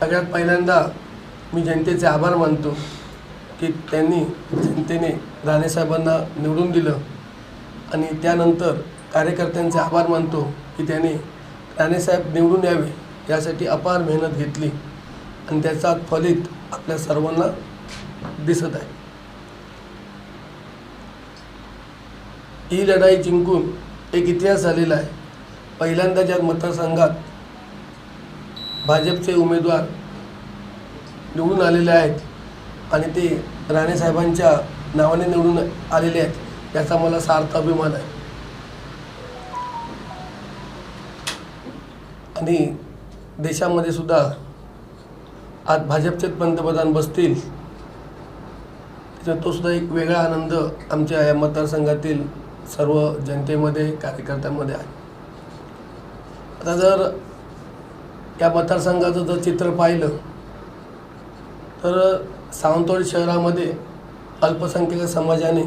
सगळ्यात पहिल्यांदा मी जनतेचे आभार मानतो की त्यांनी जनतेने राणेसाहेबांना निवडून दिलं. आणि त्यानंतर कार्यकर्त्यांचे आभार मानतो की त्याने राणेसाहेब निवडून यावे यासाठी अपार मेहनत घेतली. आणि त्याचा फलित आपल्या सर्वांना दिसत आहे. ही लढाई जिंकून एक इतिहास झालेला आहे. पहिल्यांदा ज्या मतदारसंघात भाजपचे उमेदवार निवडून आलेले आहेत आणि ते राणेसाहेबांच्या नावाने निवडून आलेले आहेत याचा मला सार्थ अभिमान आहे. आणि देशामध्ये सुद्धा आज भाजपचेच पंतप्रधान बसतील तोसुद्धा तो सुद्धा एक वेगळा आनंद आमच्या या मतदारसंघातील सर्व जनतेमध्ये कार्यकर्त्यांमध्ये आहे. आता जर या मतदारसंघाचं जर चित्र पाहिलं तर सावंतवाडी शहरामध्ये अल्पसंख्याक समाजाने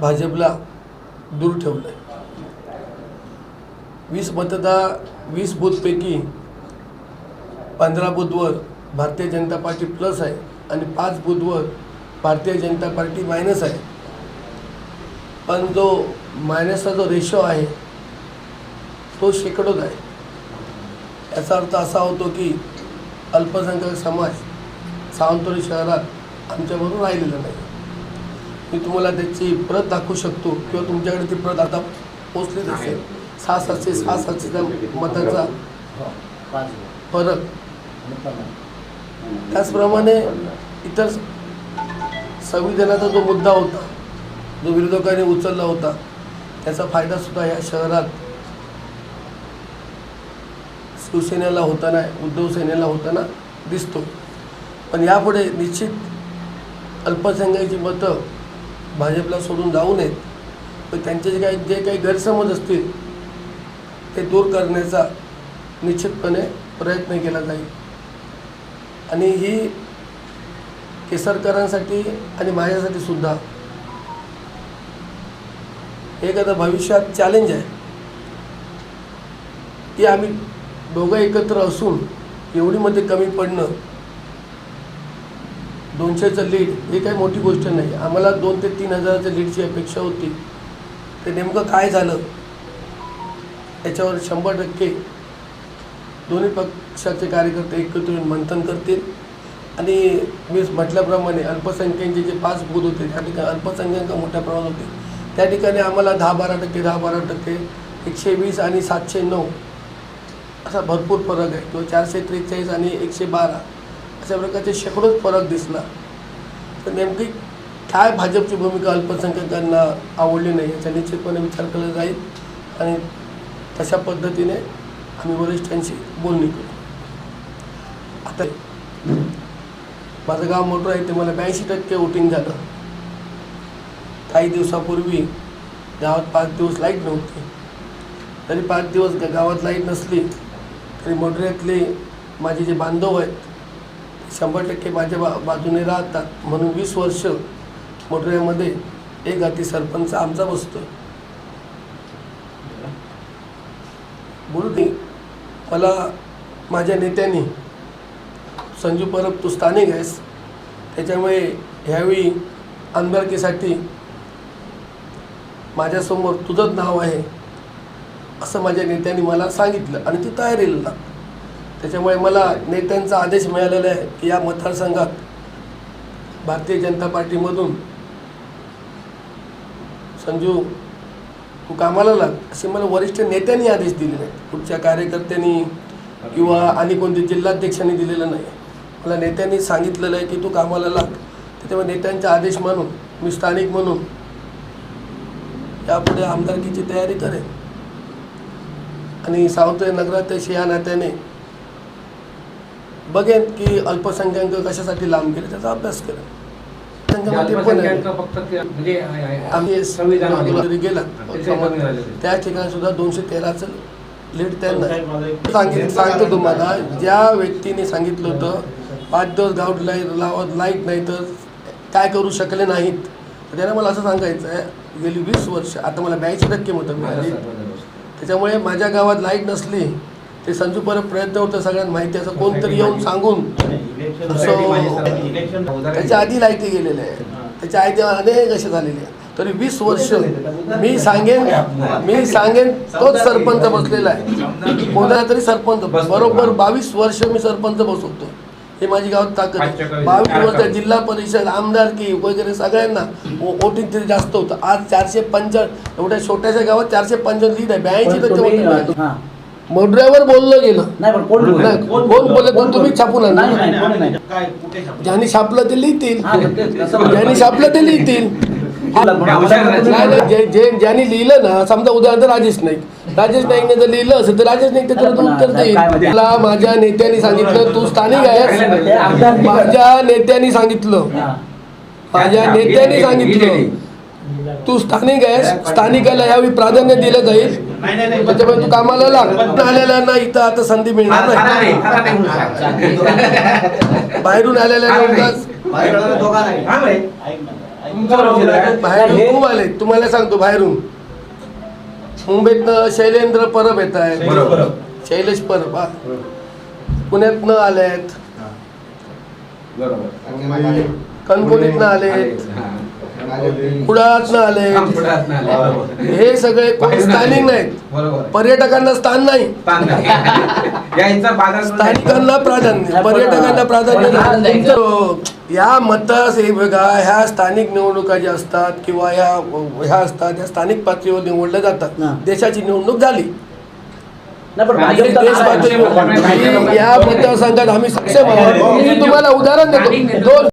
भाजपला दूर ठेवलं आहे वीस मतदार वीस बूथपैकी पंधरा बूथवर भारतीय जनता पार्टी प्लस आहे आणि पाच बूथवर भारतीय जनता पार्टी मायनस आहे. पण जो मायनसचा जो रेशो आहे तो शेकडोच आहे. याचा अर्थ असा होतो की अल्पसंख्याक समाज सावंतवाडी शहरात आमच्याबरोबर राहिलेला नाही. मी तुम्हाला त्याची प्रत दाखवू शकतो किंवा तुमच्याकडे ती प्रत आता पोचलीच असेल सहा सातशे सहा सातशेचा मताचा फरक. त्याचप्रमाणे इतर संविधानाचा जो मुद्दा होता जो विरोधकांनी उचलला होता त्याचा फायदासुद्धा या शहरात शिवसेनेला होताना उद्धव सेनेला होताना दिसतो. पण यापुढे निश्चित अल्पसंख्याची मतं भाजपला सोडून जाऊ नयेत. पण त्यांचे जे काही जे काही गैरसमज असतील ते दूर करण्याचा निश्चितपणे प्रयत्न केला जाईल. आणि ही केसरकरांसाठी आणि माझ्यासाठी सुद्धा एक आता भविष्यात चॅलेंज आहे. की आम्ही दोघं एकत्र असून एवढीमध्ये कमी पडणं दोनशेचं लीड ही काही मोठी गोष्ट नाही. आम्हाला दोन ते तीन हजाराच्या लीडची अपेक्षा होती. ते नेमकं काय झालं? याच्यावर शंभर टक्के दोन्ही पक्षाचे कार्यकर्ते एकत्र येऊन मंथन करतील. आणि मी म्हटल्याप्रमाणे अल्पसंख्यांचे जे पाच बूथ होते त्या ठिकाणी अल्पसंख्याक मोठ्या प्रमाणात होते. त्या ठिकाणी आम्हाला दहा बारा टक्के दहा बारा टक्के एकशे वीस आणि सातशे नऊ असा भरपूर फरक आहे. किंवा चारशे त्रेचाळीस आणि एकशे बारा अशा प्रकारचे शेकडोच फरक दिसला तर नेमकी काय भाजपची भूमिका अल्पसंख्याकांना आवडली नाही याचा निश्चितपणे विचार केला जाईल आणि तशा पद्धतीने आम्ही वरिष्ठांशी बोलणी करू. आता माझं गाव मोठं आहे ते मला ब्याऐंशी टक्के वोटिंग झालं. काही दिवसापूर्वी गावात पाच दिवस लाइट नव्हती. तरी पाच दिवस गावात लाइट नसली आणि मोटऱ्यातले माझे जे बांधव आहेत शंभर टक्के माझ्या बा बाजूने राहतात. म्हणून वीस वर्ष मोटऱ्यामध्ये एक अति सरपंच आमचा बसतो बोलू नाही मला माझ्या नेत्यांनी संजू परब तू स्थानिक आहेस. त्याच्यामुळे ह्यावेळी आमदारकीसाठी माझ्यासमोर तुझंच नाव आहे. असं माझ्या नेत्यांनी मला सांगितलं आणि ती तयारीला लागली त्याच्यामुळे मला नेत्यांचा आदेश मिळालेला आहे की या मतदारसंघात भारतीय जनता पार्टीमधून संजू तू कामाला लाग असे मला वरिष्ठ नेत्यांनी आदेश दिलेले आहेत. कुठच्या कार्यकर्त्यांनी किंवा आणि कोणत्या जिल्हाध्यक्षांनी दिलेलं नाही. मला नेत्यांनी सांगितलेलं आहे की तू कामाला लाग. त्याच्यामुळे नेत्यांचा आदेश म्हणून मी स्थानिक म्हणून यापुढे आमदारकीची तयारी करेन. आणि सावंतवाडी नगराध्यक्ष या नात्याने. बघेन की अल्पसंख्याक कशासाठी लांब गेले त्याचा अभ्यास करेन. म्हणजे आम्ही गेला. त्या ठिकाणी सुद्धा दोनशे तेराचं लीड त्यांना सांगितलं सांगतो तुम्हाला ज्या व्यक्तीने सांगितलं होतं पाच दिवस गाव लाइट लावत लाइट नाही तर काय करू शकले नाहीत? त्यानं मला असं सांगायचं आहे गेली वीस वर्ष आता मला ब्याऐंशी टक्के मतं मिळाली. त्याच्यामुळे माझ्या गावात लाइट नसली ते संजू परत प्रयत्न होतं सगळ्यांना माहिती असं कोणतरी येऊन सांगून. त्याच्या आधी लाईटी गेलेले आहे त्याच्या आधी अनेक असे झालेले आहे तरी वीस वर्ष मी सांगेन मी सांगेन तोच सरपंच बसलेला आहे. कोणाला तरी सरपंच बरोबर बावीस वर्ष मी सरपंच बसवतो हे माझी गावात ताकद आहे. बावीस वर्ष जिल्हा परिषद आमदारकी वगैरे सगळ्यांना वोटिंग तरी जास्त होतं. आज चारशे पंचावन्न एवढ्या छोट्याशा गावात चारशे पंचावन्न लीड आहे. ब्याऐंशी टक्के हा. मोढऱ्यावर बोललं गेलं. नाही पण कोण बोललं? पण तुम्ही छापून आणलं. नाही नाही कोणी नाही. ज्यांनी छापलं ते लिहितील. हा. ज्यांनी छापलं ते लिहितील. जे जे ज्यांनी लिहिलं ना समजा उदाहरण राजेश नाईक. राजेश नाईकने जर लिहिलं असेल तर राजेश नाईक त्याच्यावर पण उत्तर देईल? मला माझ्या नेत्यांनी सांगितलं तू स्थानिक आहेस. माझ्या नेत्यांनी सांगितलं. माझ्या नेत्यांनी सांगितलं. तू स्थानिक आहेस स्थानिकाला यावेळी प्राधान्य दिलं जाईल. त्याच्यामुळे तू कामाला लाग. आलेल्यांना इथं आता संधी मिळणार नाही. बाहेरून आलेल्यांना उगाच बाहेरून खूप आले. तुम्हाला सांगतो बाहेरून मुंबईतनं शैलेंद्र परब येत आहे. शैलेश परब हा. पुण्यातनं आलेत. कणकोलीतनं आलेत. कुडाळातनं आलेत. हे सगळे कोणी स्थानिक नाहीत. पर्यटकांना स्थान नाही. स्थानिकांना प्राधान्य. पर्यटकांना प्राधान्य नाही. या मतदार बघा ह्या स्थानिक निवडणुका ज्या असतात किंवा ह्या ह्या असतात ह्या स्थानिक पातळीवर निवडल्या हा. जातात देशाची निवडणूक झाली. नाही पण आणि भाजपचा देश काय? पातळीवर. या मतदारसंघात आम्ही सक्षम आहोत. मी तुम्हाला उदाहरण देतो. दोन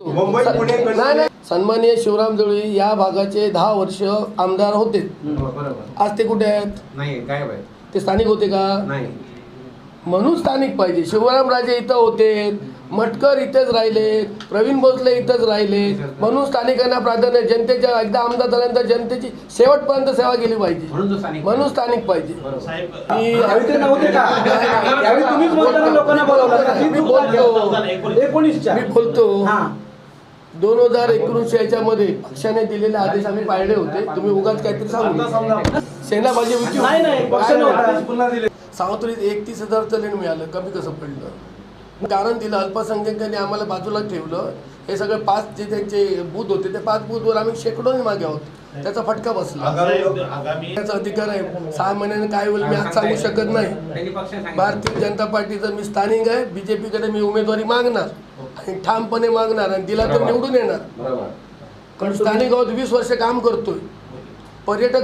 मुंबई पुणे नाही नाही. सन्माननीय शिवराम जोळी या भागाचे दहा वर्ष आमदार होते. आज ते कुठे आहेत? नाही काय बाय ते स्थानिक होते का? नाही. म्हणून स्थानिक पाहिजे. शिवराम राजे इथं होते मटकर इथेच राहिले प्रवीण भोसले इथंच राहिले. म्हणून स्थानिकांना प्राधान्य जनतेच्या एकदा आमदार झाल्यानंतर जनतेची शेवटपर्यंत सेवा केली पाहिजे. म्हणून स्थानिक पाहिजे. मी बोलतो एकोणीसच्या. मी बोलतो. हा. दोन हजार एकोणीसशे याच्यामध्ये पक्षाने दिलेले आदेश आम्ही पाळले होते. तुम्ही उगाच काहीतरी सांगू. सेना माझी सावत्रीत एकतीस हजारचं लेण मिळालं कमी कसं पडलं? कारण दिलं अल्पसंख्याकांनी आम्हाला बाजूला ठेवलं. हे सगळे पाच जे त्यांचे बूथ होते ते पाच बूथवर आम्ही शेकडोनी मागे आहोत. त्याचा फटका बसला. त्याचा अधिकार आहे. सहा महिन्याने काय होईल मी आज सांगू शकत नाही. भारतीय जनता पार्टीचं मी स्थानिक आहे. बीजेपीकडे मी उमेदवारी मागणार आणि ठामपणे मागणार आणि दिला तर निवडून येणार. बरोबर. कारण स्थानिक आहोत वीस वर्ष काम करतोय. पर्यटक